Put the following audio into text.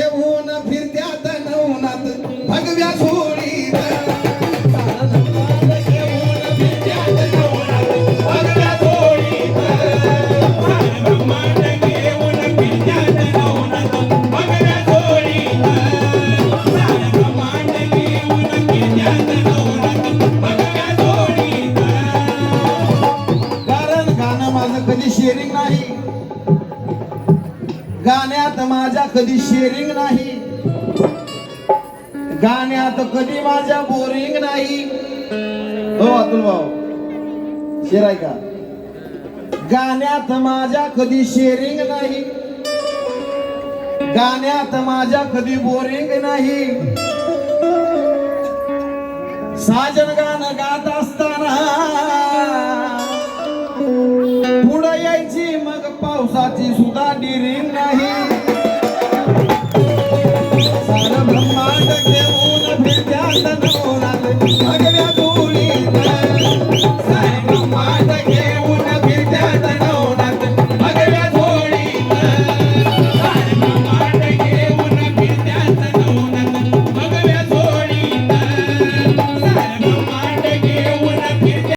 घेऊन फिरत्यात नवनाथ भगव्या कारण गाणं माझं कधी शेअरिंग नाही. गाण्यात माझ्या कधी शेअरिंग नाही. गाण्यात कधी माझ्या बोरिंग नाही. हो अतुल भाऊ. शेर का? गाण्यात माझ्या कधी शेअरिंग नाही. गाण्यात माझ्या कधी बोरिंग नाही. साजन गाणं गात पावसाची सुद्धा डिरिंग नाही. घेऊन फिरत्या धोरात सगळ्या धुळी